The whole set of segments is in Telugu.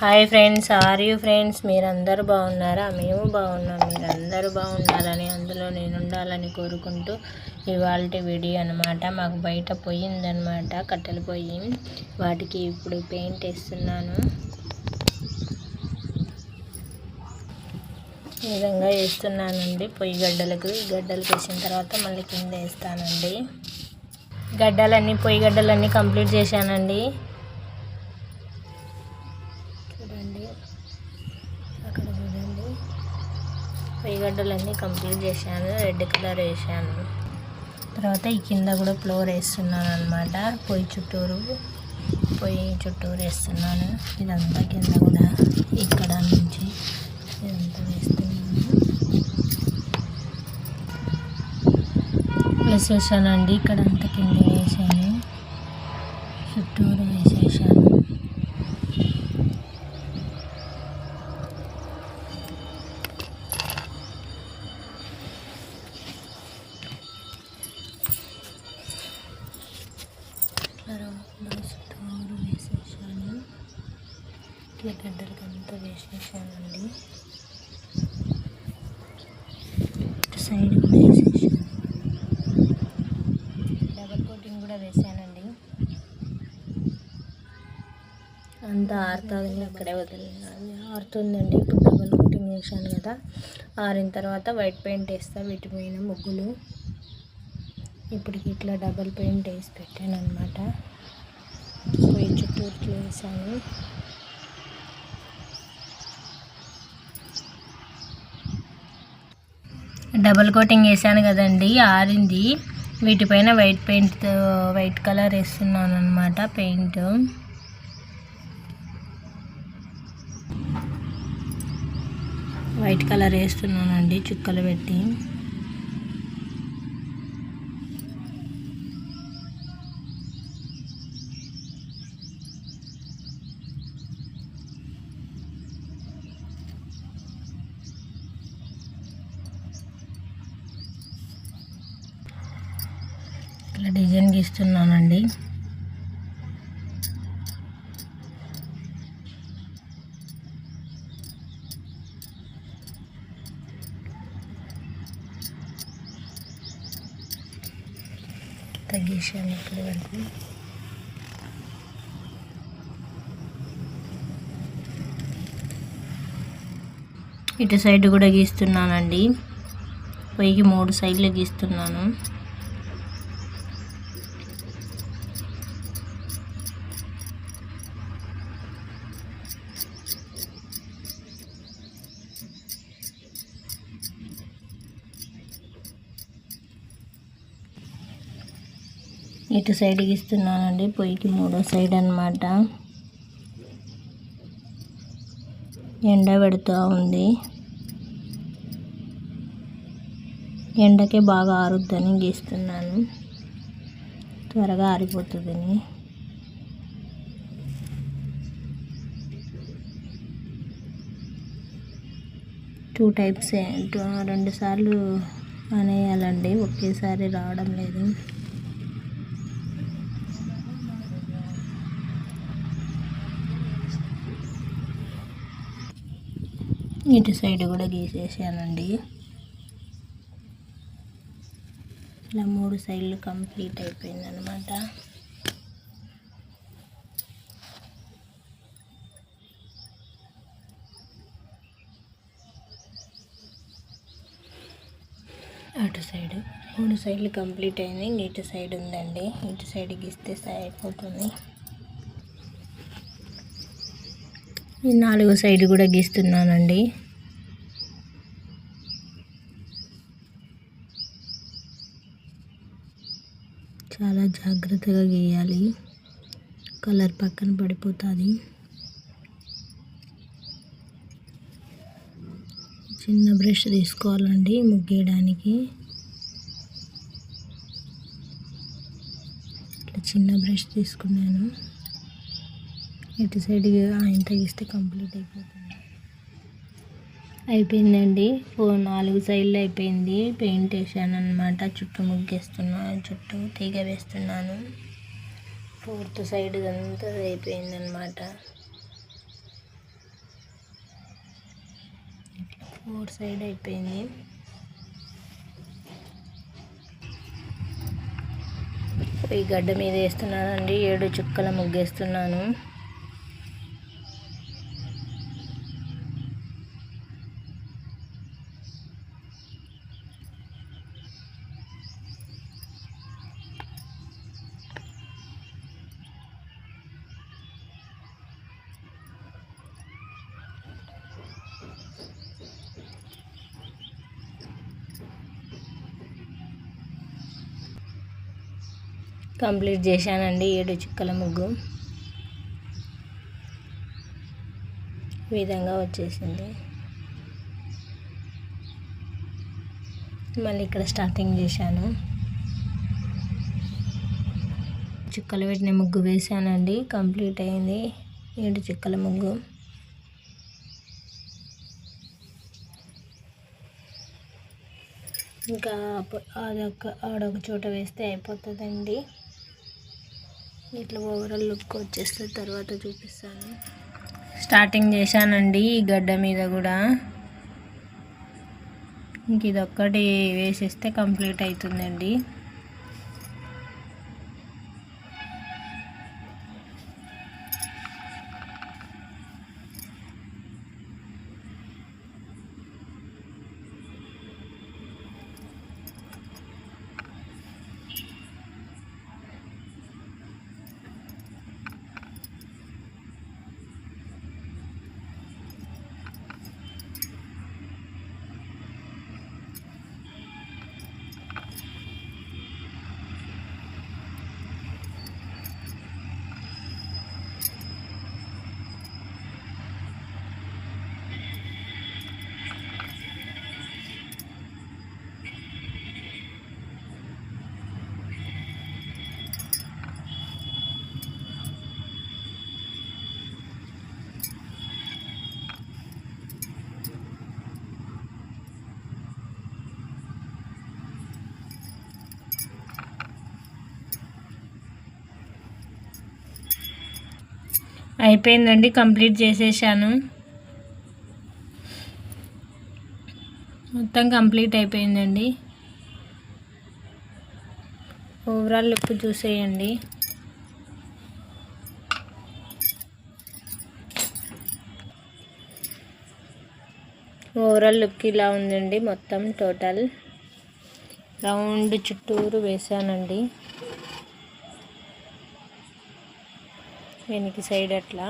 Hi friends are you friends? మీరందరూ బాగున్నారా? మేము బాగున్నాం. మీరందరూ బాగున్నారని అందులో నేను ఉండాలని కోరుకుంటూ ఇవాళ వీడియో అనమాట మాకు బయట పోయిందనమాట కట్టెలు పొయ్యి వాటికి ఇప్పుడు పెయింట్ వేస్తున్నాను. ఈ విధంగా వేస్తున్నానండి పొయ్యి గడ్డలకు. ఈ గడ్డలకు వేసిన తర్వాత మళ్ళీ కింద వేస్తానండి. గడ్డలన్నీ పొయ్యి గడ్డలన్నీ కంప్లీట్ చేశానండి. అక్కడ చూడండి. పొయ్యిగడ్డలన్నీ కంప్లీట్ చేశాను రెడ్ కలర్ వేసాను తర్వాత ఈ కింద కూడా ఫ్లోర్ వేస్తున్నాను అనమాట పొయ్యి చుట్టూరు పొయ్యి చుట్టూరు వేస్తున్నాను. ఇదంతా కింద కూడా ఇక్కడ నుంచి ఇదంతా వేస్తున్నాను. వేసేసానండి ఇక్కడ అంతా కింద ఇట్లా గడ్డలకి అంతా వేసేసానండి. సైడ్ కూడా వేసేసాను. డబల్ కోటింగ్ కూడా వేసానండి. అంతా ఆరుతుంది అక్కడే వదిలినాను ఆరుతుందండి ఇప్పుడు డబల్ కోటింగ్ వేసాను కదా. ఆరిన తర్వాత వైట్ పెయింట్ వేస్తా వీటి ముగ్గులు. ఇప్పటికి ఇట్లా డబల్ పెయింట్ వేసి పెట్టాను అనమాట పొయ్యి చుట్టూ వేసాను డబల్ కోటింగ్ వేసాను కదండి ఆరింది. వీటిపైన వైట్ పెయింట్ వైట్ కలర్ వేస్తున్నాను అనమాట పెయింట్. వైట్ కలర్ వేస్తున్నానండి చుక్కలు పెట్టి. ఇలా డిజైన్ గీస్తున్నానండి. తగ్గించాను ఇక్కడ వరకు. ఇటు సైడ్ కూడా గీస్తున్నానండి. పొయ్యికి మూడు సైడ్లు గీస్తున్నాను. ఇటు సైడ్ గీస్తున్నానండి పొయ్యికి మూడో సైడ్ అనమాట ఎండ పెడుతూ ఉంది. ఎండకే బాగా ఆరుద్దని గీస్తున్నాను. త్వరగా ఆరిపోతుందని. టూ టైప్స్ రెండు సార్లు అనేయాలండి. ఒకేసారి రావడం లేదు. ఇటు సైడ్ కూడా గీసేసానండి. ఇలా మూడు సైడ్లు కంప్లీట్ అయిపోయింది అనమాట అటు సైడ్ మూడు సైడ్లు కంప్లీట్ అయింది ఇటు సైడ్ ఉందండి. ఇటు సైడ్ గీస్తే అయిపోతుంది ఈ నాలుగో సైడ్ కూడా గీస్తున్నానండి. చాలా జాగ్రత్తగా గీయాలి. కలర్ పక్కన పడిపోతుంది. చిన్న బ్రష్ తీసుకోవాలండి ముగ్గేయడానికి. ఇట్లా చిన్న బ్రష్ తీసుకున్నాను. ఇటు సైడ్ ఇంత గీస్తే కంప్లీట్ అయిపోతుంది. అయిపోయిందండి. ఫోర్ నాలుగు సైడ్లు అయిపోయింది. పెయింట్ వేసాను అనమాట చుట్టూ ముగ్గేస్తున్నాను. చుట్టూ తీగ వేస్తున్నాను. ఫోర్త్ సైడ్ అంతా అయిపోయిందనమాట ఫోర్ సైడ్ అయిపోయింది. ఈ గడ్డ మీద వేస్తున్నానండి. ఏడు చుక్కల ముగ్గేస్తున్నాను. కంప్లీట్ చేశానండి ఏడు చుక్కల ముగ్గు. ఈ విధంగా వచ్చేసింది. మళ్ళీ ఇక్కడ స్టార్టింగ్ చేశాను. చుక్కలు పెట్టిన ముగ్గు వేసానండి కంప్లీట్ అయింది. ఏడు చుక్కల ముగ్గు. ఇంకా అదొక ఆడొక చోట వేస్తే అయిపోతుందండి. ఇట్లా ఓవరాల్ లుక్ వచ్చేస్తే తర్వాత చూపిస్తాను. స్టార్టింగ్ చేశానండి ఈ గడ్డ మీద కూడా. ఇంక ఇదొక్కటి వేసేస్తే కంప్లీట్ అవుతుందండి. అయిపోయిందండి కంప్లీట్ చేసేసాను. మొత్తం కంప్లీట్ అయిపోయిందండి. ఓవరాల్ లుక్ చూసేయండి. ఓవరాల్ లుక్ ఇలా ఉందండి మొత్తం టోటల్ రౌండ్ చుట్టూరు వేసానండి. వెనక సైడ్ అట్లా.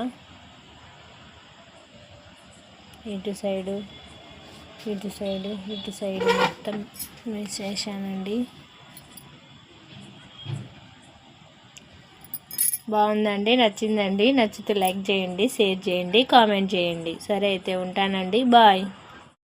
ఇటు సైడు ఇటు సైడు ఇటు సైడ్ మొత్తం వేసేసానండి బాగుందండి నచ్చిందండి. నచ్చితే లైక్ చేయండి షేర్ చేయండి కామెంట్ చేయండి. సరే అయితే ఉంటానండి. బాయ్.